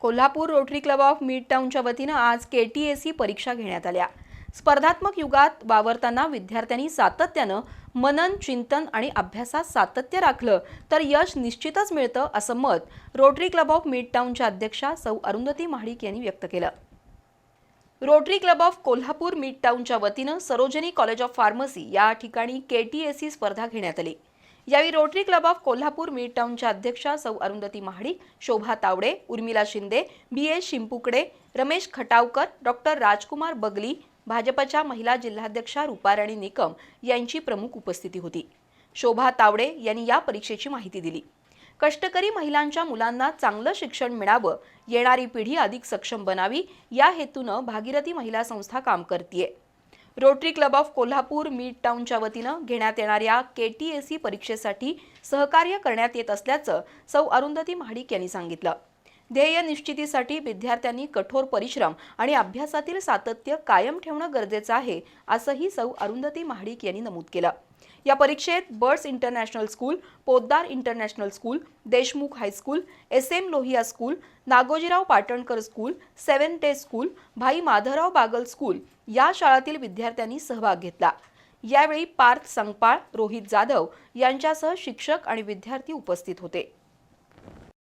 Kolhapur rotary club of mid टाऊनच्या वतीनं आज के T S C परीक्षा घेण्यात आल्या. स्पर्धात्मक युगात वावरताना विद्यार्थ्यांनी सातत्यानं मनन चिंतन आणि अभ्यासात सातत्य राखलं तर यश निश्चितच मिळतं असं मत रोटरी क्लब ऑफ मिड टाऊनच्या अध्यक्षा सौ अरुंधती महाडिक यांनी व्यक्त केलं. Rotary club of Kolhapur mid टाउनच्या वतीनं सरोजनी कॉलेज ऑफ फार्मसी या ठिकाणी के टी एस सी स्पर्धा घेण्यात आली. यावेळी rotary club of Kolhapur mid टाऊनच्या अध्यक्षा सौ Arundhati Mahadik Shobha Tawde Urmila Shinde B S Shimpukade Ramesh Khatavkar doctor Rajkumar Bagli भाजपच्या महिला जिल्हाध्यक्षा रुपाराणी निकम यांची प्रमुख उपस्थिती होती. शोभा तावडे यांनी या परीक्षेची माहिती दिली. कष्टकरी महिलांच्या मुलांना चांगलं शिक्षण मिळावं येणारी पिढी अधिक सक्षम बनावी या हेतूनं भागीरथी महिला संस्था काम करतीये. Rotary club of Kolhapur mid टाऊनच्या वतीनं घेण्यात येणाऱ्या के टी एस सी परीक्षेसाठी सहकार्य करण्यात येत असल्याचं सौ अरुंधती महाडिक यांनी सांगितलं. ध्येय निश्चितीसाठी विद्यार्थ्यांनी कठोर परिश्रम आणि अभ्यासातील सातत्य कायम ठेवणं गरजेचं आहे असंही सौ अरुंधती महाडिक यांनी नमूद केलं. या परीक्षेत birds international school Poddar international school Deshmukh high school S M Lohia school Nagojirao Patankar school seven day school Bhai Madhavrao Bagal school या शाळातील विद्यार्थ्यांनी सहभाग घेतला. यावेळी पार्थ संगपाळ रोहित जाधव यांच्यासह शिक्षक आणि विद्यार्थी उपस्थित होते.